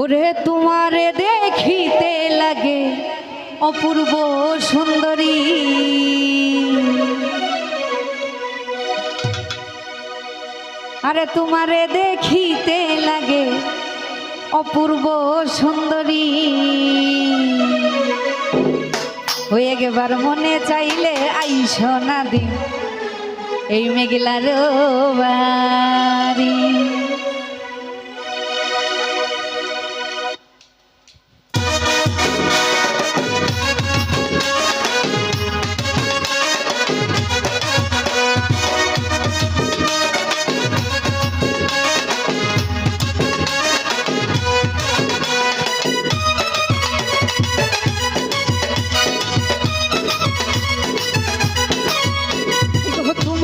ওরে তোমারে দেখিতে লাগে অপূর্ব সুন্দরী। আরে তোমারে দেখিতে লাগে অপূর্ব সুন্দরী। হয়ে গেবার মনে চাইলে আইস না দিন, এই মেঘলার বাড়ি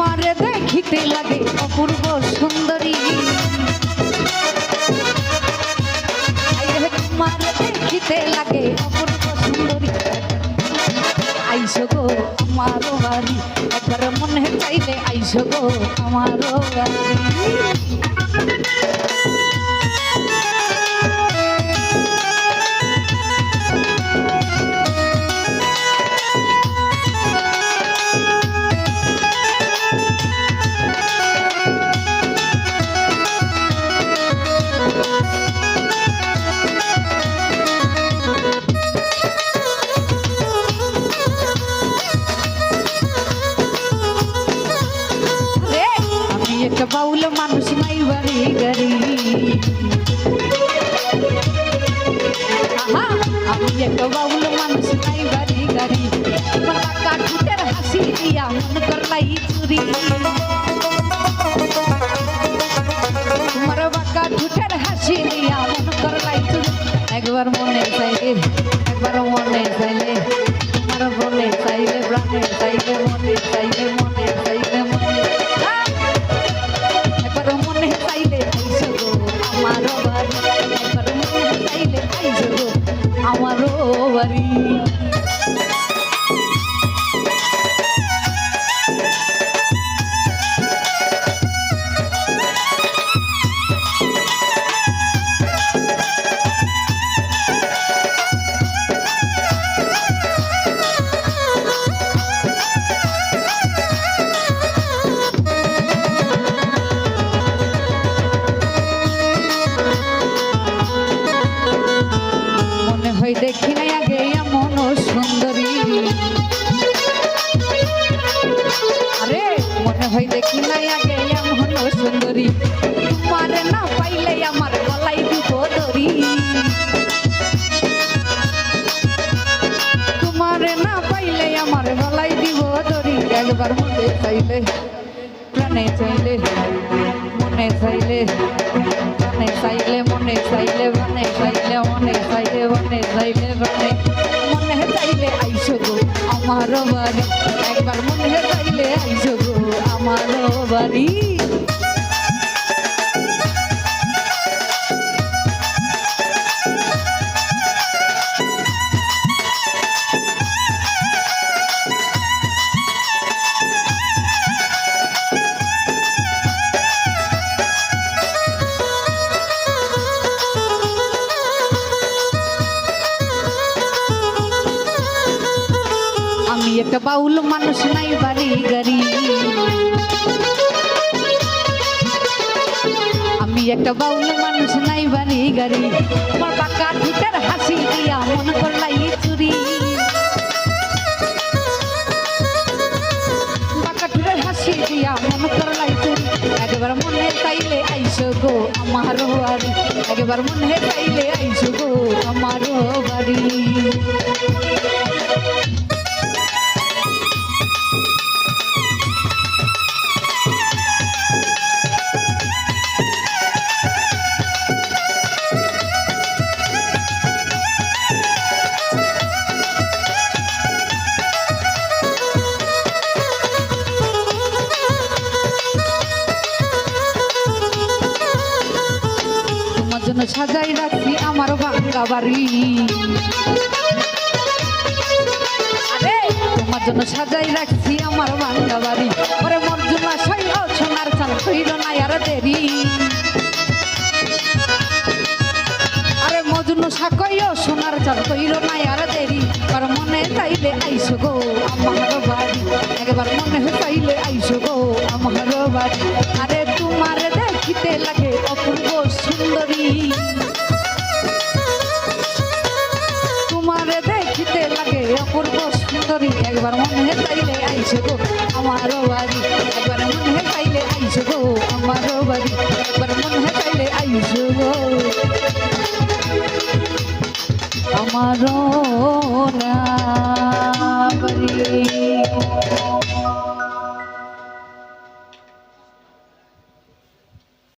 তোমারে দেখিতে লাগে অপূর্ব সুন্দরী। তোমারে দেখিতে লাগে অপূর্ব সুন্দরী। আইসো গো আমারও বাড়ি, একবার মনে চাইলে আইসো গো আমারও বাড়ি। একটা বাউল মানুষ নাই বাড়ি গাড়ি আহা, আমি একটা বাউল মানুষ নাই বাড়ি গাড়ি তোমার কাকা ঠুটের হাসি দিয়া মন করলাই চুরি তোমার বাঁকা ঠুটের হাসি দিয়া মন করলাই চুরি একবার মনে চাইলে একবার মনে চাইলে তোমার মনে চাইলে প্রাণে চাইলে মনে চাইলে মনে চাইলে আমারও হয় দেখি নাই আগে এমন সুন্দরী। তোমার না পাইলে আমার গলাই দিব দরি তোমার না পাইলে আমার গলাই দিব দরি একবার মনে চাইলে, প্রাণে চাইলে, মনে চাইলে মনে চাইলে মনে চাইলে মনে চাইলে মনে চাইলে মনে চাইলে মনে মনে চাইলে আইসো গো আমার বাড়ি। একবার মনে আমার বাড়ি একটা বাউল মানুষ নাই বাড়ি গাড়ি। একটা বাউল মানুষ নাই বাড়ি গাড়ি। আমার পাকা ঠিকার হাসি দিয়া মন করলাই চুরি। আমার বাড়ি। একবার মনে চাইলে আইসো গো আমার বাড়ি। সাজাই রাখছি আমার ভাঙ্গা বাড়ি। তোমার জন্য সাজাই রাখছি আমার ভাঙ্গা বাড়ি। ওরে মর্জুনা শৈল সোনার চাল, হইল না আর দেরি। আরে মজনু সাকইও সোনার চাল কইরো নাই আর দেরি। আর মনে চাইলে আইসো গো আমার বাড়ি। একবার মনে চাইলে আইসো গো আমার বাড়ি। আরে তোমার দেখিতে লাগে অপূর্ব সুন্দরী একবার মনে চাইলে আইসো গো আমার বাড়ি একবার মনে চাইলে আইসো গো আমার বাড়ি একবার মনে চাইলে আইসো গো আমার বাড়ি